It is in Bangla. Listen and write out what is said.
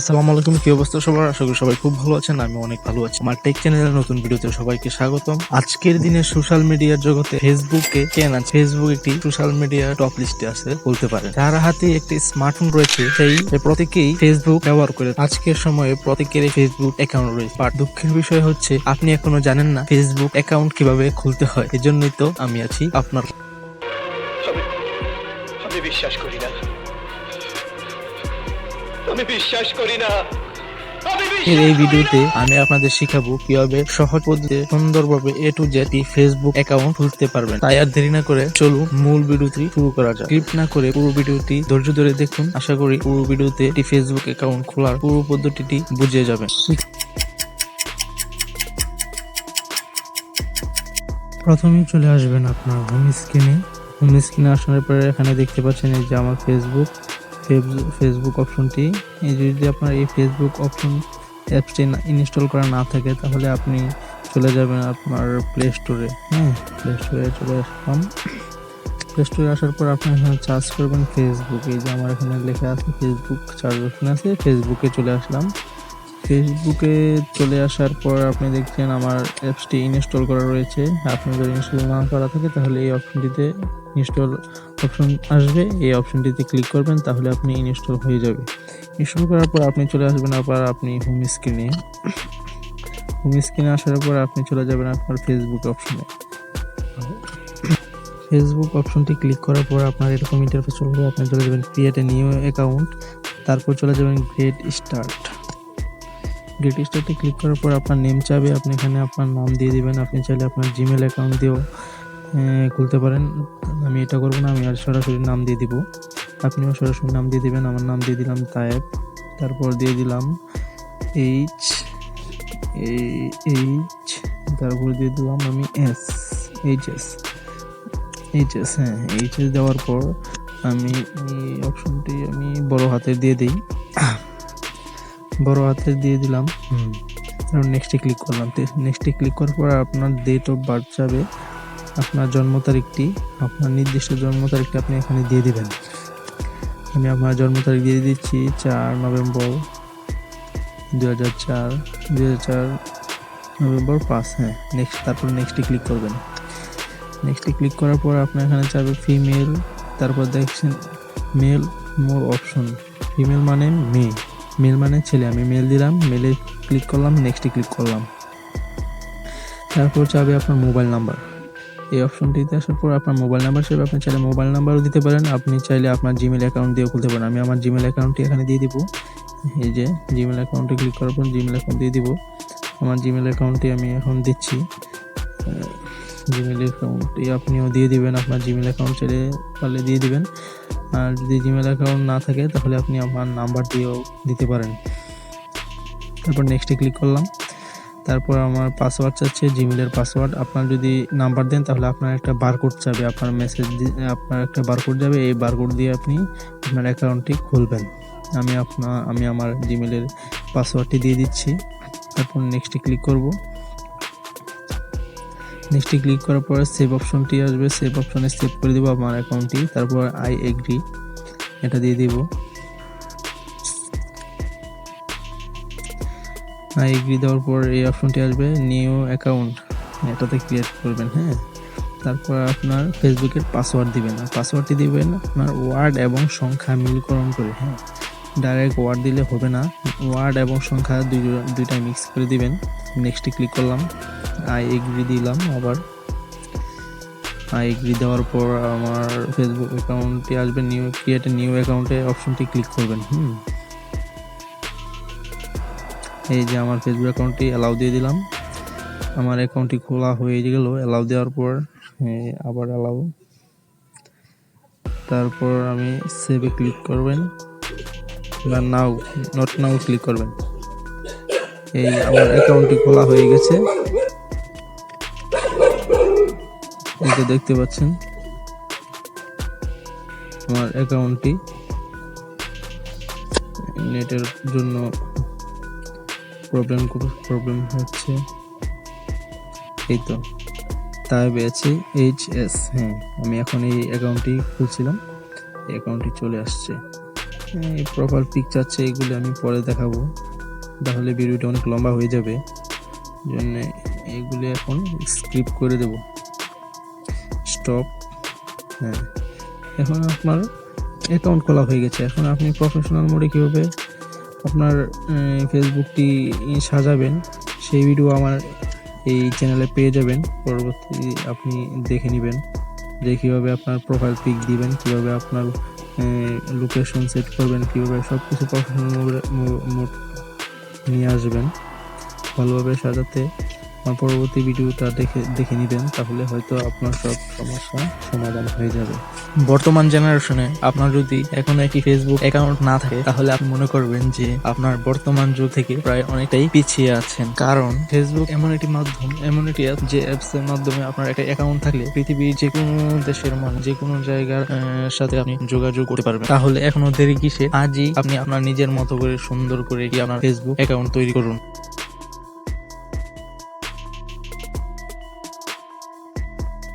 আসসালামু আলাইকুম, কি অবস্থা সবার? আশা করি সবাই খুব ভালো আছেন, আমি অনেক ভালো আছি। আমার টেক চ্যানেলের নতুন ভিডিওতে সবাইকে স্বাগতম। আজকের দিনে সোশ্যাল মিডিয়ার জগতে ফেসবুকে কেন আছে ফেসবুক একটি সোশ্যাল মিডিয়ার টপ লিস্টে আছে, বলতে পারেন। যার হাতে একটি স্মার্টফোন রয়েছে, সেই প্রত্যেকেই ফেসবুক ব্যবহার করে। আজকের সময়ে প্রত্যেকেরই ফেসবুক অ্যাকাউন্ট রয়েছে। বাট দুঃখের বিষয় হচ্ছে, আপনি এখনও জানেন না ফেসবুক অ্যাকাউন্ট কীভাবে খুলতে হয়। এজন্যই তো আমি আছি আপনার বিশ্বাস করি না। আমি বিশ্বাস করি না। এই ভিডিওতে আমি আপনাদের শিখাবো কীভাবে সহজ পদ্ধতিতে সুন্দরভাবে A to Z Facebook account খুলতে পারবেন। তাই আর দেরি না করে চলুন মূল ভিডিওটি শুরু করা যাক। স্কিপ না করে পুরো ভিডিওটি ধৈর্য ধরে দেখুন। আশা করি পুরো ভিডিওতে একটি ফেসবুক অ্যাকাউন্ট খোলার পুরো পদ্ধতিটি বুঝে যাবেন। প্রথমেই চলে আসবেন আপনার হোম স্ক্রিনে হোম স্ক্রিনে আসার পরে এখানে দেখতে পাচ্ছেন এই যে আমার ফেসবুক ফেসবুক- অপশনটি এই যদি আপনার এই ফেসবুক অপশন অ্যাপসটি ইনস্টল করা না থাকে, তাহলে আপনি চলে যাবেন আপনার প্লে স্টোরে হ্যাঁ প্লে স্টোরে চলে আসলাম। প্লে স্টোরে আসার পর আপনি এখানে চার্জ করবেন ফেসবুক যে আমার এখানে লেখা আছে ফেসবুক চার্জ অপশন আছে ফেসবুকে চলে আসলাম। ফেসবুকে চলে আসার পর আপনি দেখছেন আমার অ্যাপসটি ইনস্টল করা রয়েছে। আপনি যদি ইনস্টল না করা থাকে, তাহলে এই অপশনটিতে ইনস্টল অপশন আসবে। এই অপশনটিতে ক্লিক করবেন, তাহলে আপনি ইনস্টল হয়ে যাবে। ইনস্টল করার পর আপনি চলে আসবেন আবার আপনি হোম স্ক্রিনে হোম স্ক্রিনে আসার পর আপনি চলে যাবেন আপনার ফেসবুক অপশনে ফেসবুক অপশনটি ক্লিক করার পর আপনার এরকম ইন্টারফেস চলবে আপনি চলে যাবেন ক্রিয়েট এ নিউ অ্যাকাউন্ট তারপর চলে যাবেন গ্রেট স্টার্ট গ্রেট স্টার্টে ক্লিক করার পর আপনার নেম চাবে আপনি এখানে আপনার নাম দিয়ে দিবেন, আপনি চাইলে আপনার জিমেল অ্যাকাউন্ট দিয়েও খুলতে পারেন। আমি এটা করব না, আমি আর সরাসরি নাম দিয়ে দিব। আপনিও সরাসরি নাম দিয়ে দিবেন, আমার নাম দিয়ে দিলাম তায়েব। তারপর দিয়ে দিলাম এইচ এইচ তারপর দিয়ে দিলাম আমি S H S H S হ্যাঁ এইচ এস দেওয়ার পর আমি অপশনটি আমি বড় হাতে দিয়ে দিই। বড় হাতের দিয়ে দিলাম। হুম। নেক্সটে ক্লিক করলাম। নেক্সটে ক্লিক করার পর আপনার ডেট অফ বার্থ যাবে। আপনার জন্ম তারিখটি আপনার নির্দিষ্ট জন্ম তারিখটি আপনি এখানে দিয়ে দিবেন। আমি আপনার জন্ম তারিখ দিয়ে দিচ্ছি চার নভেম্বর দু হাজার চার দু হাজার চার নভেম্বর পাঁচ হ্যাঁ নেক্সট তারপর নেক্সটে ক্লিক করবেন। নেক্সটে ক্লিক করার পর আপনার এখানে চাবে ফিমেল তারপর দেখছেন মেল মোর অপশন ফিমেল মানে মেয়ে। মেল মানে ছেলে, আমি মেল দিলাম মেলে ক্লিক করলাম নেক্সটে ক্লিক করলাম। তারপর চাবে আপনার মোবাইল নাম্বার এই অপশনটিতে আসার পর আপনার মোবাইল নাম্বার হিসেবে আপনি চাইলে মোবাইল নাম্বারও দিতে পারেন। আপনি চাইলে আপনার জিমেল অ্যাকাউন্ট দিয়েও খুলতে পারেন। আমি আমার জিমেল অ্যাকাউন্টটি এখানে দিয়ে দিব। এই যে জিমেল অ্যাকাউন্টে ক্লিক করার পর জিমেল অ্যাকাউন্ট দিয়ে দিব। আমার জিমেল অ্যাকাউন্টটি আমি এখন দিচ্ছি। জিমেল অ্যাকাউন্টটি আপনিও দিয়ে দিবেন। আপনার জিমেল অ্যাকাউন্ট চাইলে পারলে দিয়ে দিবেন। আর যদি জিমেল অ্যাকাউন্ট না থাকে, তাহলে আপনি আমার নাম্বার দিয়েও দিতে পারেন। তারপর নেক্সটে ক্লিক করলাম। তারপর আমার পাসওয়ার্ড চাচ্ছে জিমেলের পাসওয়ার্ড আপনার যদি নাম্বার দেন, তাহলে আপনার একটা বারকোড চাবে। আপনার মেসেজ আপনার একটা বারকোড যাবে। এই বারকোড দিয়ে আপনি আপনার অ্যাকাউন্টটি খুলবেন। আমি আপনার আমি আমার জিমেলের পাসওয়ার্ডটি দিয়ে দিচ্ছি। তারপর নেক্সটে ক্লিক করব। নেক্সটে ক্লিক করার পর সেভ অপশনটি আসবে। সেভ অপশনে সেভ করে দেবো আমার অ্যাকাউন্টটি তারপর আই এগ্রি এটা দিয়ে দিব। আই এগ্রি দেওয়ার পর এই অপশনটি আসবে নিউ অ্যাকাউন্ট এটাতে ক্রিয়েট করবেন হ্যাঁ? তারপর আপনার ফেসবুকের পাসওয়ার্ড দিবেন। আর পাসওয়ার্ডটি দিবেন আপনার ওয়ার্ড এবং সংখ্যা মিলকরণ করে হ্যাঁ? ডাইরেক্ট ওয়ার্ড দিলে হবে না। ওয়ার্ড এবং সংখ্যা দুই দুইটা মিক্স করে দিবেন। নেক্সটে ক্লিক করলাম। আই এগ্রি দিলাম আবার। আই এগ্রি দেওয়ার পর আমার ফেসবুক অ্যাকাউন্টটি আসবে নিউ ক্রিয়েট নিউ অ্যাকাউন্টে অপশনটি ক্লিক করবেন, হুম। এই যে আমার ফেসবুক অ্যাকাউন্টটি অ্যালাউ দিয়ে দিলাম। আমার অ্যাকাউন্টটি খোলা হয়ে গেল। অ্যালাউ দেওয়ার পর আবার অ্যালাউ তারপর আমি সেভে ক্লিক করবেন। বা নাও নট নাও ক্লিক করবেন। এই আমার অ্যাকাউন্টটি খোলা হয়ে গেছে। এই যে দেখতে পাচ্ছেন, আমার অ্যাকাউন্টটি নেটের জন্য প্রবলেম প্রবলেম হচ্ছে। এই তো, তাই পেয়েছি এইচ এস হ্যাঁ আমি এখন এই অ্যাকাউন্টটি খুলছিলাম অ্যাকাউন্টটি চলে আসছে। প্রোফাইল পিক চাচ্ছে এগুলি আমি পরে দেখাবো। তাহলে ভিডিওটা অনেক লম্বা হয়ে যাবে। জন্য এগুলি এখন স্ক্রিপ্ট করে দেব। স্টপ হ্যাঁ। এখন আপনার অ্যাকাউন্ট খোলা হয়ে গেছে। এখন আপনি প্রফেশনাল মোডে কীভাবে আপনার ফেসবুকটি সাজাবেন, সেই ভিডিও আমার এই চ্যানেলে পেয়ে যাবেন। পরবর্তী আপনি দেখে নেবেন। যে কীভাবে আপনার প্রোফাইল পিক দিবেন, কীভাবে আপনার লোকেশন সেট করবেন কীভাবে সব কিছু প্রফেশনাল মোড নিয়ে আসবেন। ভালোভাবে সাজাতে আমার পরবর্তী ভিডিওটা দেখে দেখে নেবেন, তাহলে হয়তো আপনার সব সমস্যা সমাধান হয়ে যাবে। বর্তমান জেনারেশনে আপনার যদি এখন একটি ফেসবুক অ্যাকাউন্ট না থাকে, তাহলে আপনি মনে করবেন যে আপনার বর্তমান যুগ থেকে প্রায় অনেকটাই পিছিয়ে আছেন। কারণ ফেসবুক এমন একটি মাধ্যম, এমন একটি অ্যাপ যে অ্যাপস এর মাধ্যমে আপনার একটা অ্যাকাউন্ট থাকলে পৃথিবীর যে কোনো দেশের মানুষ যে কোনো জায়গার সাথে আপনি যোগাযোগ করতে পারবেন। তাহলে এখনও দেরি কিসে? আজই আপনি আপনার নিজের মতো করে সুন্দর করে আপনার ফেসবুক অ্যাকাউন্ট তৈরি করুন।